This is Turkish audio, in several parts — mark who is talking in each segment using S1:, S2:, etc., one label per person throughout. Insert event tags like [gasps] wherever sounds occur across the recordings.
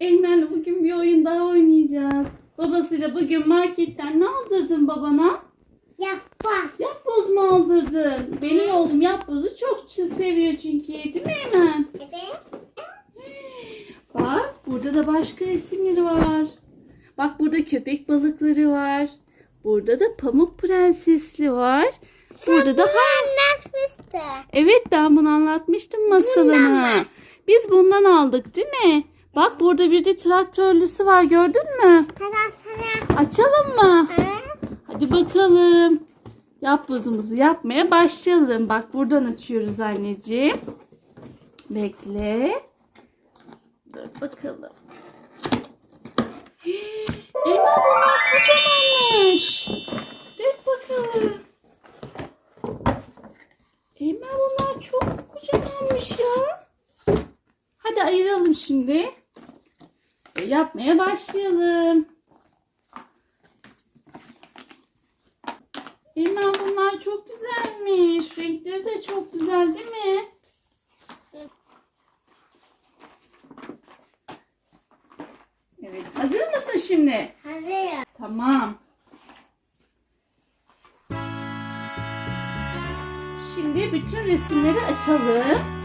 S1: Eymen'le bugün bir oyun daha oynayacağız. Babasıyla bugün marketten ne aldırdın babana?
S2: Yapmaz.
S1: Yapboz mu aldırdın? Benim oğlum yapbozu çok seviyor çünkü değil mi Eymen?
S2: Evet.
S1: Bak burada da başka resimleri var. Bak burada köpek balıkları var. Burada da pamuk prensesli var. Burada da
S2: anlatmıştı.
S1: Evet ben bunu anlatmıştım masalını. Biz bundan aldık değil mi? Bak burada bir de traktörlüsü var gördün mü?
S2: Sana sana.
S1: Açalım mı?
S2: Ha?
S1: Hadi bakalım. Yap buzumuzu yapmaya başlayalım. Bak buradan açıyoruz anneciğim. Bekle. Dur bakalım. [gasps] Elma bunlar kocamanmış. Dök bakalım. Elma bunlar çok kocamanmış ya. Hadi ayıralım şimdi. Ve Yapmaya başlayalım. Bilmem bunlar çok güzelmiş. Renkleri de çok güzel değil mi? Evet. Hazır mısın şimdi?
S2: Hazır.
S1: Tamam. Şimdi bütün resimleri açalım.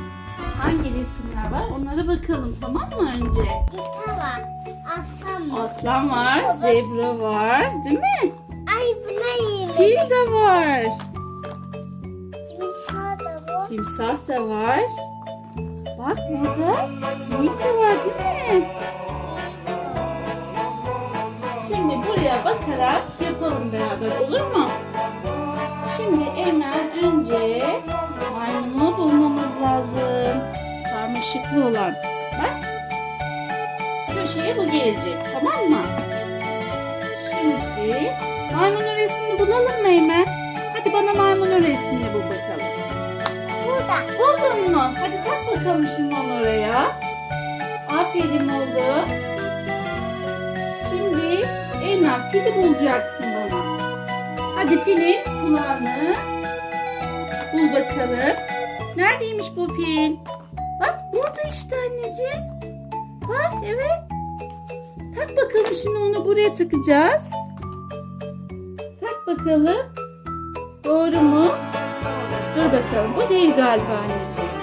S1: Hangi resimler var onlara bakalım tamam mı önce?
S2: Gita var. Aslan var.
S1: Aslan var, zebra var değil mi?
S2: Ay buna iyi.
S1: Fil de var.
S2: Timsah da bu.
S1: Timsah da var. Bak burada minik de var değil mi? Şimdi buraya bakarak yapalım beraber olur mu? Şimdi Eymen önce Sarmaşıklı olan. Bak. Köşeye bu gelecek tamam mı? Şimdi maymunun resmini bulalım mı Eymen? Hadi bana maymunun resmini bul bakalım.
S2: Burada.
S1: Buldun mu? Hadi tak bakalım şimdi onu oraya. Aferin oğlum. Şimdi Eymen fili bulacaksın bana. Hadi filin kulağını bul bakalım. Neredeymiş bu fil? İşte anneciğim. Bak evet. Tak bakalım şimdi onu buraya takacağız. Tak bakalım. Doğru mu? Dur bakalım. Bu değil galiba anneciğim.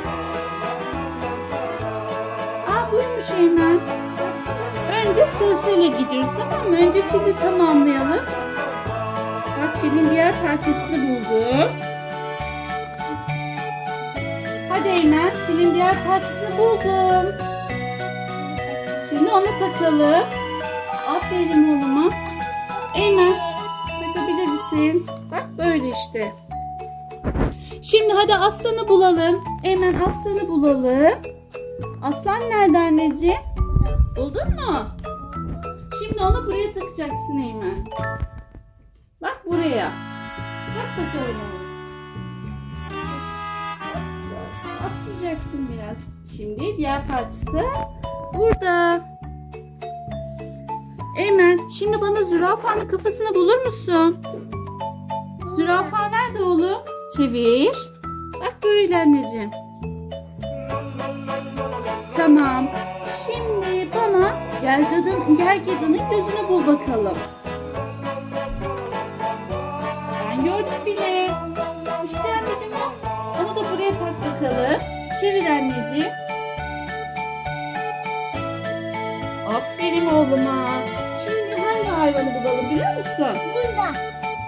S1: Aa buymuş Eymen. Önce sırasıyla gidiyoruz tamam mı? Önce fili tamamlayalım. Bak filin diğer parçasını buldum. Hadi Eymen filin diğer parçasını buldum. Şimdi onu takalım. Aferin oğluma. Eymen takabilirsin. Bak böyle işte. Şimdi hadi aslanı bulalım. Hemen aslanı bulalım. Aslan nerede anneciğim? Buldun mu? Şimdi onu buraya takacaksın Eymen. Bak buraya. Tak bakalım onu. Bastıracaksın biraz. Şimdi diğer parçası da burada. Eymen şimdi bana zürafanın kafasını bulur musun? Zürafa nerede oğlum? Çevir. Bak böyle anneciğim. Tamam. Şimdi bana gergedan, gergedanın gözünü bul bakalım. Ben gördüm bile. İşte anneciğim o. Onu da buraya tak bakalım. Çevir anneciğim. Aferin oğluma. Şimdi hangi hayvanı bulalım biliyor musun?
S2: Burada.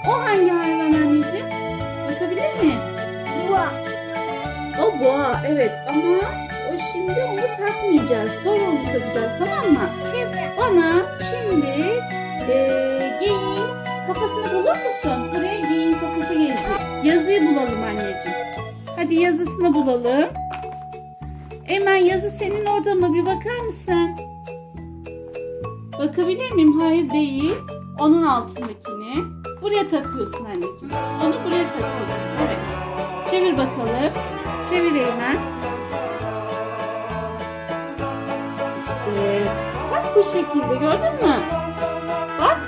S1: O hangi hayvan anneciğim? Bakabilir miyim?
S2: Bu.
S1: O boğa evet ama o şimdi onu takmayacağız. Sonra onu takacağız tamam mı?
S2: Şimdi.
S1: Bana şimdi eee geyiğin kafasını bulur musun? Buraya geyiğin kafası gelecek. Yazıyı bulalım anneciğim. Hadi yazısını bulalım. Hemen yazı senin orada mı? Bir bakar mısın? Bakabilir miyim? Hayır değil. Onun altındakini. Buraya takıyorsun anneciğim. Onu buraya takıyorsun. Evet. Çevir bakalım. Çevir Eymen. İşte bak bu şekilde gördün mü? Bak.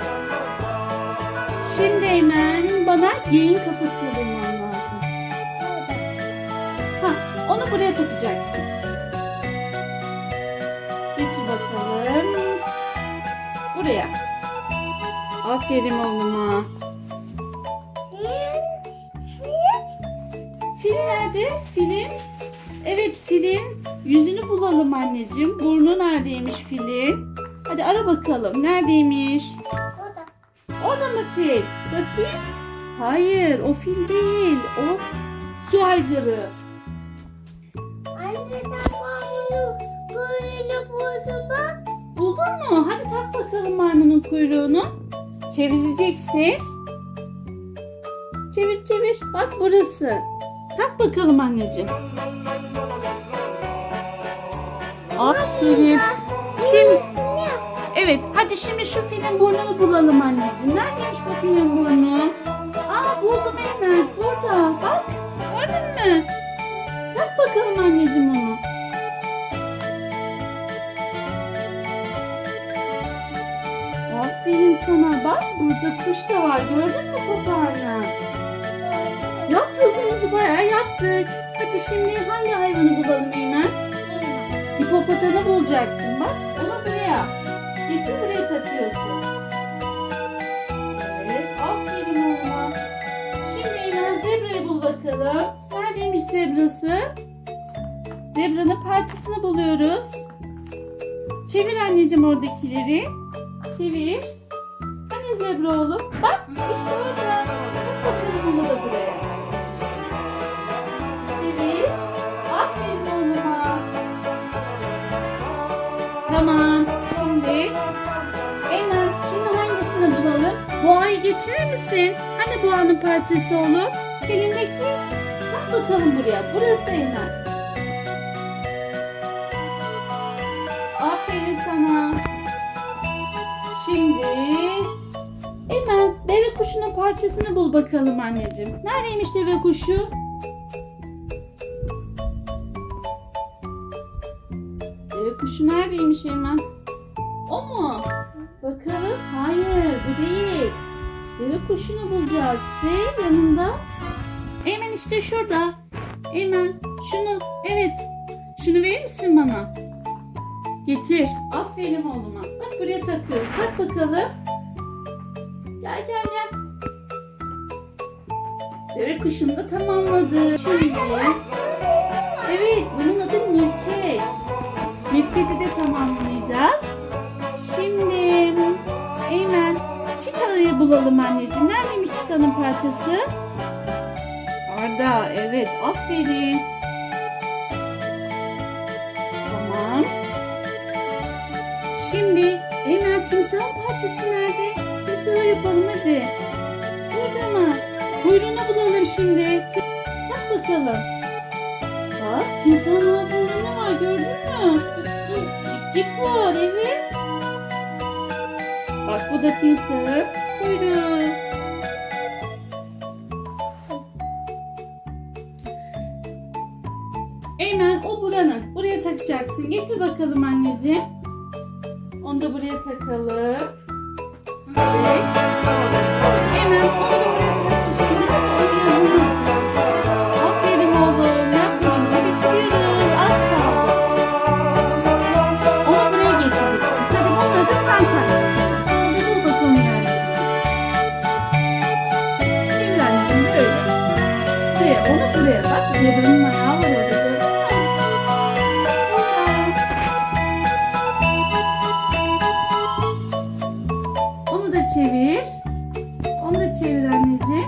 S1: Şimdi Eymen bana geyin kafasını bulman lazım. Ha, onu buraya takacaksın. Buraya. Aferin oğluma. Fil nerede? Filin. Evet filin. Yüzünü bulalım anneciğim. Burnu neredeymiş filin? Hadi ara bakalım. Neredeymiş?
S2: burada.
S1: Orada mı fil? Bakayım. Hayır o fil değil. O su aygırı.
S2: Anne ben bunu buldum bak.
S1: Buldun mu? Hadi tak bakalım maymunun kuyruğunu. Çevireceksin. Çevir çevir. Bak burası. Tak bakalım anneciğim. Aferin. Şimdi evet hadi şimdi şu filin burnunu bulalım anneciğim. Neredeymiş bu filin burnu? Aa buldum hemen. Burada. Bak. Gördün mü? Tak bakalım anneciğim onu. Aferin sana. Bak burada kuş da var. Gördün mü papağanı? Yap yazımızı bayağı yaptık. Hadi şimdi hangi hayvanı bulalım Eymen? Hipopotamı bulacaksın bak. Onu buraya. Getir buraya takıyorsun. Evet. Aferin oğluma. Şimdi Eymen zebrayı bul bakalım. Neredeymiş zebrası? Zebranın parçasını buluyoruz. Çevir anneciğim oradakileri. Çevir. Zebra oğlum? Bak işte orada. Tak bakalım onu da buraya. Çevir. Aferin oğluma. Tamam. Şimdi Eymen şimdi hangisini bulalım? Boğayı getirir misin? Hani boğanın parçası oğlum? Elindeki. Tak bakalım buraya. Burası Eymen. Aferin sana. Şimdi parçasını bul bakalım anneciğim. Neredeymiş deve kuşu? Deve kuşu neredeymiş Eymen? O mu? Bakalım. Hayır bu değil. Deve kuşunu bulacağız ve yanında Eymen işte şurada. Eymen şunu evet şunu verir misin bana? Getir. Aferin oğluma. Bak buraya takıyoruz. Tak bakalım. Gel gel gel. Deve kuşunu da tamamladı. Şimdi. Evet bunun adı Mirket. Mirket'i de tamamlayacağız. Şimdi Eymen çitayı bulalım anneciğim. Neredeymiş çitanın parçası? Arda evet aferin. Tamam. Şimdi Eymen timsahın parçası nerede? Timsahı yapalım hadi. Burada mı? Kuyruğunu bulalım şimdi. Bak bakalım. Bak timsahın ağzında ne var gördün mü? Cik cik var evet. Bak bu da timsahın kuyruğu. Eymen o buranın. Buraya takacaksın. Getir bakalım anneciğim. Onu da buraya takalım. Evet. Buraya, onu buraya bak. Zebra'nın ayağı var orada. Onu da çevir. Onu da çevir anneciğim.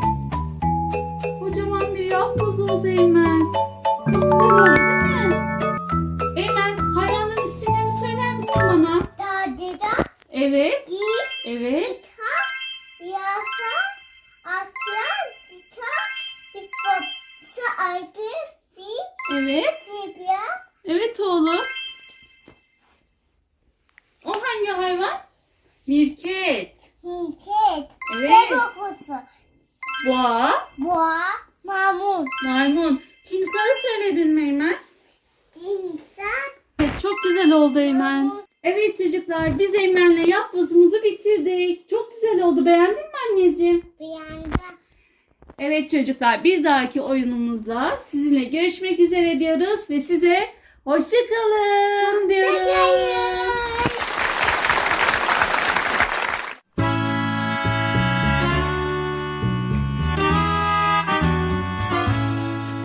S1: Kocaman bir yapboz oldu Eymen. Güzel oldu değil mi? Eymen hayvanların isimlerini söyler misin bana?
S2: Dadida,
S1: Evet. Mirket.
S2: hiçet,
S1: Evet.
S2: kokusu,
S1: Boğa.
S2: boğa, mamun,
S1: Maymun. Timsahı söyledin mi Eymen?
S2: timsah,
S1: Evet, çok güzel oldu Eymen. Evet çocuklar biz Eymen'le yapbozumuzu bitirdik. Çok güzel oldu. Beğendin mi anneciğim?
S2: yanda.
S1: Evet çocuklar bir dahaki oyunumuzla sizinle görüşmek üzere diyoruz ve size hoşçakalın diyoruz.
S2: Hoşçakalın.